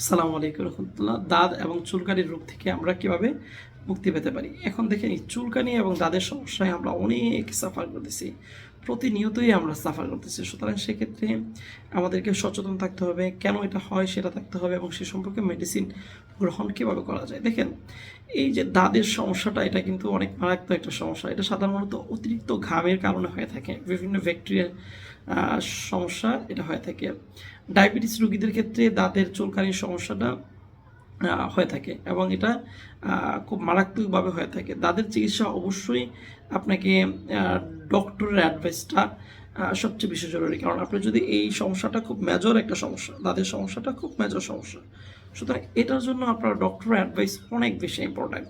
আসসালামু আলাইকুম রহমতুল্লাহ। দাঁত এবং চুলকানির রোগ থেকে আমরা কীভাবে মুক্তি পেতে পারি? এখন দেখেন চুলকানি এবং দাঁতের সমস্যায় আমরা অনেক সাফার করতেছি। প্রতিনিয়তই আমরা সাফার করতেছি। সুতরাং সেক্ষেত্রে আমাদেরকে সচেতন থাকতে হবে, কেন এটা হয় সেটা থাকতে হবে এবং সে সম্পর্কে মেডিসিন গ্রহণ কীভাবে করা যায়। দেখেন, এই যে দাঁতের সমস্যাটা, এটা কিন্তু অনেক মারাত্মক একটা সমস্যা। এটা সাধারণত অতিরিক্ত ঘামের কারণে হয়ে থাকে। বিভিন্ন ব্যাকটেরিয়ার সমস্যা এটা হয়ে থাকে। ডায়াবেটিস রোগীদের ক্ষেত্রে দাঁতের চুলকানির সমস্যাটা হয়ে থাকে এবং এটা খুব মারাত্মকভাবে হয়ে থাকে। দাঁতের চিকিৎসা অবশ্যই আপনাকে ডক্টরের অ্যাডভাইসটা সবচেয়ে বেশি জরুরি। কারণ আপনার যদি এই সমস্যাটা খুব মেজর একটা সমস্যা দাঁতের সমস্যাটা খুব মেজর সমস্যা। সুতরাং এটার জন্য আপনার ডক্টরের অ্যাডভাইস অনেক বেশি ইম্পর্ট্যান্ট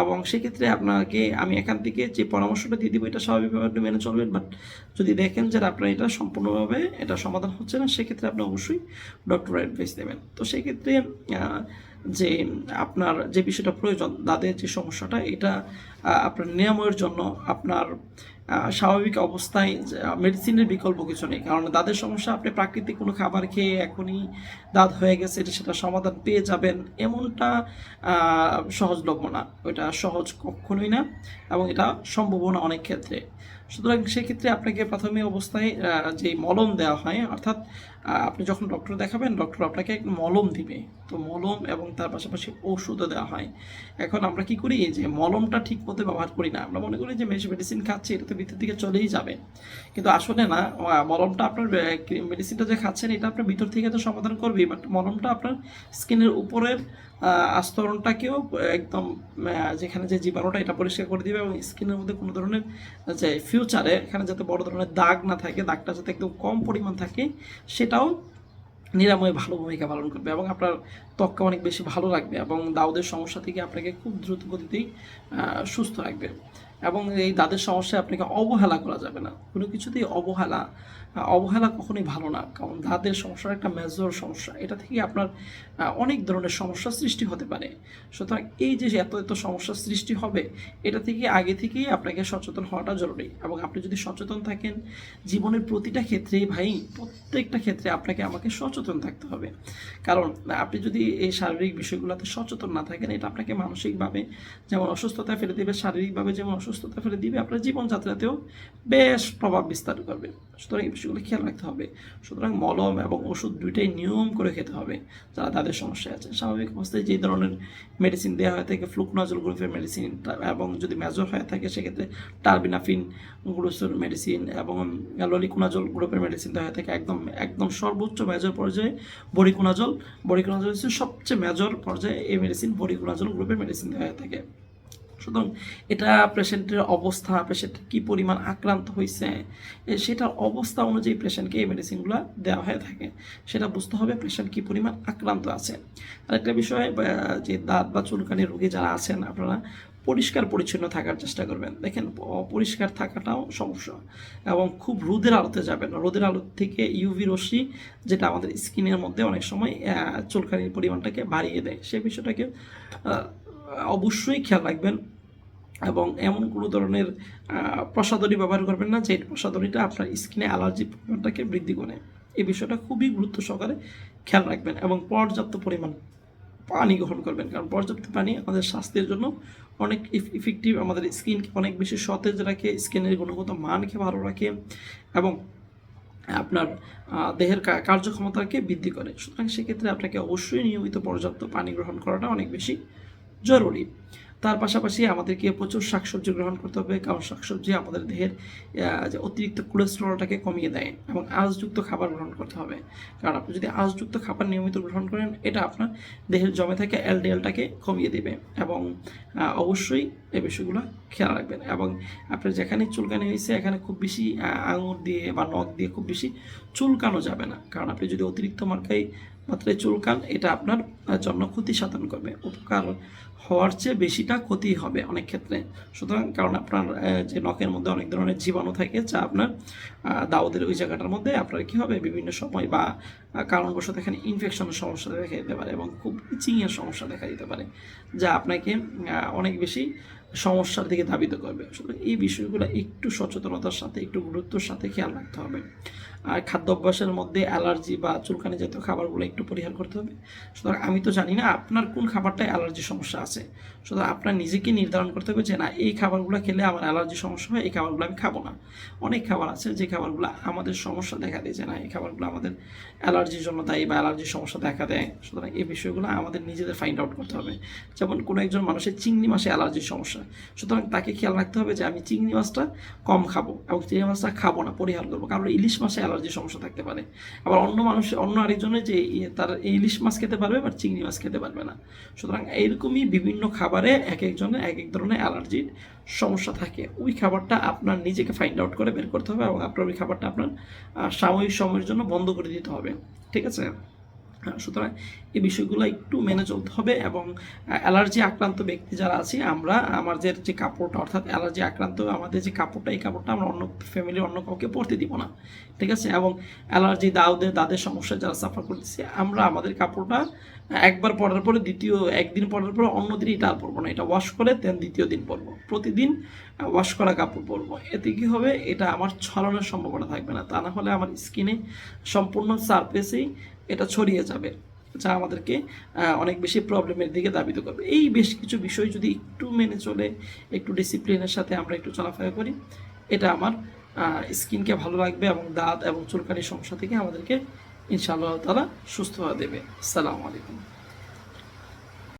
এবং সেক্ষেত্রে আপনাকে, আমি এখান থেকে যে পরামর্শটা দিয়ে দিব, এটা স্বাভাবিকভাবে আপনি মেনে চলবেন। বাট যদি দেখেন যে আপনার এটা সম্পূর্ণভাবে, এটা সমাধান হচ্ছে না, সেক্ষেত্রে আপনি অবশ্যই ডক্টরের অ্যাডভাইস দেবেন। তো সেক্ষেত্রে যে আপনার যে বিষয়টা প্রয়োজন দাঁতের যে সমস্যাটা, এটা আপনার নিরাময়ের জন্য আপনার স্বাভাবিক অবস্থায় মেডিসিনের বিকল্প কিছু নেই। কারণ দাঁতের সমস্যা, আপনি প্রাকৃতিক কোনো খাবার খেয়ে এখনই দাঁত হয়ে গেছে, এটা সেটা সমাধান পেয়ে যাবেন এমনটা সহজলভ্য না। ওইটা সহজ কখনোই না এবং এটা সম্ভব না অনেক ক্ষেত্রে। সুতরাং সেক্ষেত্রে আপনাকে প্রাথমিক অবস্থায় যে মলম দেওয়া হয়, অর্থাৎ আপনি যখন ডক্টর দেখাবেন ডক্টর আপনাকে মলম দিবে। তো মলম এবং তার পাশাপাশি ওষুধও দেওয়া হয়। এখন আমরা কি করি? যে মলমটা ঠিক মতো ব্যবহার করি না। আমরা মনে করি যে মেডিসিন খাচ্ছি, এটা তো ভিতর দিকে চলেই যাবে। কিন্তু আসলে না মলমটা আপনার মেডিসিনটা যে খাচ্ছেন, এটা আপনার ভিতর থেকে তো সমাধান করবে বাট মলমটা আপনার স্কিনের উপরের আস্তরণটাকেও একদম যেখানে যে জীবাণুটা, এটা পরিষ্কার করে দিবে এবং স্কিনের মধ্যে কোনো ধরনের যে ফিউচারে এখানে যাতে বড় ধরনের দাগ না থাকে, দাগটা যাতে একদম কম পরিমাণ থাকে, সেটাও নিরাময়ে ভালো ভূমিকা পালন করবে এবং আপনার ত্বককে অনেক বেশি ভালো রাখবে এবং দাউদের সমস্যা থেকে আপনাকে খুব দ্রুত গতিতেই সুস্থ রাখবে। এবং এই দাঁতের সমস্যায় আপনাকে অবহেলা করা যাবে না। কোনো কিছুতেই অবহেলা অবহেলা কখনোই ভালো না। কারণ দাঁতের সমস্যার একটা মেজর সমস্যা। এটা থেকে আপনার অনেক ধরনের সমস্যা সৃষ্টি হতে পারে। সুতরাং এই যে এত এত সমস্যা সৃষ্টি হবে, এটা থেকে আগে থেকেই আপনাকে সচেতন হওয়াটা জরুরি। এবং আপনি যদি সচেতন থাকেন, জীবনের প্রতিটা ক্ষেত্রেই ভাই, প্রত্যেকটা ক্ষেত্রে আপনাকে আমাকে সচেতন থাকতে হবে। কারণ আপনি যদি এই শারীরিক বিষয়গুলোতে সচেতন না থাকেন, এটা আপনাকে মানসিকভাবে যেমন অসুস্থতা ফেলে দেবে, শারীরিকভাবে যেমন অসুস্থতা ফেলে দিবে, আপনার জীবনযাত্রাতেও বেশ প্রভাব বিস্তার করবে। সুতরাং এই বিষয়গুলো খেয়াল রাখতে হবে। সুতরাং মলম এবং ওষুধ দুইটাই নিয়ম করে খেতে হবে যারা তাদের সমস্যা আছে স্বাভাবিক অবস্থায় যে ধরনের মেডিসিন দেওয়া হয়ে থাকে ফ্লুকনাজল গ্রুপের মেডিসিন এবং যদি মেজর হয়ে থাকে, সেক্ষেত্রে টার্বিনাফিন গ্রুসের মেডিসিন এবং ললিকুনাজল গ্রুপের মেডিসিন দেওয়া হয়ে থাকে। একদম একদম সর্বোচ্চ মেজর পর্যায়ে বরিকুনাজল। বরিকুনাজল হচ্ছে সবচেয়ে মেজর পর্যায়ে এই মেডিসিন বডিগুলাজল গ্রুপে মেডিসিন দেওয়া হয়ে থাকে। সুতরাং এটা পেশেন্টের অবস্থা পেশেন্ট কি পরিমাণ আক্রান্ত হয়েছে সেটার অবস্থা অনুযায়ী পেশেন্টকে এই মেডিসিনগুলো দেওয়া হয়ে থাকে। সেটা বুঝতে হবে পেশেন্ট কি পরিমাণ আক্রান্ত আছে। আরেকটা বিষয় যে দাঁত বা চুলকানি রোগী যারা আছেন আপনারা পরিষ্কার পরিচ্ছন্ন থাকার চেষ্টা করবেন। দেখেন অপরিষ্কার থাকাটাও সমস্যা এবং খুব রোদের আলোতে যাবেন। রোদের আলো থেকে ইউভি রশ্মি যেটা আমাদের স্কিনের মধ্যে অনেক সময় চুলকানির পরিমাণটাকে বাড়িয়ে দেয়। সে বিষয়টাকে অবশ্যই খেয়াল রাখবেন এবং এমন কোনো ধরনের আহ, প্রসাধনী ব্যবহার করবেন না যে প্রসাধনীটা আপনার স্কিনে অ্যালার্জি পরিমাণটাকে বৃদ্ধি করে। এই বিষয়টা খুবই গুরুত্ব সহকারে খেয়াল রাখবেন এবং পর্যাপ্ত পরিমাণ পানি গ্রহণ করবেন। কারণ পর্যাপ্ত পানি আমাদের স্বাস্থ্যের জন্য অনেক ইফেক্টিভ আমাদের স্কিনকে অনেক বেশি সতেজ রাখে স্কিনের গুণগত মানকে ভালো রাখে এবং আপনার দেহের কার্যক্ষমতাকে বৃদ্ধি করে। সুতরাং সেক্ষেত্রে আপনাকে অবশ্যই নিয়মিত পর্যাপ্ত পানি গ্রহণ করাটা অনেক বেশি জরুরি। তার পাশাপাশি আমাদেরকে প্রচুর শাকসবজি গ্রহণ করতে হবে, কারণ শাকসবজি আমাদের দেহের যে অতিরিক্ত কোলেস্টেরলটাকে কমিয়ে দেয় এবং আঁশযুক্ত খাবার গ্রহণ করতে হবে। কারণ আপনি যদি আঁশযুক্ত খাবার নিয়মিত গ্রহণ করেন, এটা আপনার দেহের জমে থাকা এলডিএলটাকে কমিয়ে দেবে এবং অবশ্যই এই বিষয়গুলো খেয়াল রাখবেন এবং আপনার যেখানে চুলকানি হয়েছে, এখানে খুব বেশি আঙুর দিয়ে বা নখ দিয়ে খুব বেশি চুলকানো যাবে না। কারণ আপনি যদি অতিরিক্ত মাত্রায় মাত্রায় চুলকান, এটা আপনার জন্য ক্ষতি সাধন করবে। উপকার হওয়ার চেয়ে বেশিটা ক্ষতি হবে অনেক ক্ষেত্রে। সুতরাং কারণ আপনার যে নখের মধ্যে অনেক ধরনের জীবাণু থাকে, যা আপনার দাউদের ওই জায়গাটার মধ্যে আপনার কী হবে? বিভিন্ন সময় বা কারণবশত এখানে ইনফেকশনের সমস্যা দেখা দিতে পারে এবং খুব ইচিংয়ের সমস্যা দেখা দিতে পারে, যা আপনাকে অনেক বেশি সমস্যার দিকে ধাবিত করবে। সুতরাং এই বিষয়গুলো একটু সচেতনতার সাথে, একটু গুরুত্বর সাথে খেয়াল রাখতে হবে। খাদ্য অভ্যাসের মধ্যে অ্যালার্জি বা চুলকানি জাতীয় খাবারগুলো একটু পরিহার করতে হবে। সুতরাং আমি তো জানি না আপনার কোন খাবারটায় অ্যালার্জি সমস্যা আছে। সুতরাং আপনার নিজেকে নির্ধারণ করতে হবে যে, না, এই খাবারগুলো খেলে আমার অ্যালার্জি সমস্যা হয়, এই খাবারগুলো আমি খাব না। অনেক খাবার আছে যে খাবারগুলো আমাদের সমস্যা দেখা দেয় যে, না, এই খাবারগুলো আমাদের অ্যালার্জির জন্য দায়ী বা অ্যালার্জির সমস্যা দেখা দেয়। সুতরাং এই বিষয়গুলো আমাদের নিজেদের ফাইন্ড আউট করতে হবে। যেমন কোনো একজন মানুষের চিংড়ি মাসে অ্যালার্জির সমস্যা। সুতরাং তাকে খেয়াল রাখতে হবে যে, আমি চিংড়ি মাছটা কম খাব এবং চিংড়ি মাছটা খাব না, পরিহার করব। কারণ ইলিশ অ্যালার্জির সমস্যা থাকতে পারে। আবার অন্য মানুষ, অন্য আরেকজনের যে তার ইলিশ মাছ খেতে পারবে বা চিংড়ি মাছ খেতে পারবে না। সুতরাং এইরকমই বিভিন্ন খাবারে এক একজনের এক এক ধরনের অ্যালার্জির সমস্যা থাকে। ওই খাবারটা আপনার নিজেকে ফাইন্ড আউট করে বের করতে হবে এবং আপনার ওই খাবারটা আপনার সাময়িক সময়ের জন্য বন্ধ করে দিতে হবে। ঠিক আছে? সুতরাং এই বিষয়গুলো একটু মেনে চলতে হবে এবং অ্যালার্জি আক্রান্ত ব্যক্তি যারা আছি, আমরা আমাদের যে কাপড়টা, অর্থাৎ অ্যালার্জি আক্রান্ত আমাদের যে কাপড়টা, এই কাপড়টা আমরা অন্য ফ্যামিলির অন্য কাউকে পরতে দিব না, ঠিক আছে? এবং অ্যালার্জি দাউদের দাদের সমস্যা যারা সাফার করতেছে, আমরা আমাদের কাপড়টা একবার পরার পরে দ্বিতীয়, একদিন পরার পরে অন্য দিন এটা আর পরবো না, এটা ওয়াশ করে দেন দ্বিতীয় দিন পরবো, প্রতিদিন ওয়াশ করা কাপড় পরবো, এতে কী হবে? এটা আমার ছড়ানোর সম্ভাবনা থাকবে না, তা না হলে আমার স্কিনে সম্পূর্ণ সারফেসেই এটা ছড়িয়ে যাবে। যা আমাদেরকে অনেক বেশি প্রবলেমের দিকে দাবিত করবে। এই বেশ কিছু বিষয় যদি একটু মেনে চলে, একটু ডিসিপ্লিনের সাথে আমরা একটু চলাফেরা করি, এটা আমার স্কিনকে ভালো রাখবে এবং দাঁত এবং চুলকানির সমস্যা থেকে আমাদেরকে ইনশাআল্লাহ তারা সুস্থ দেবে। আসসালামু আলাইকুম।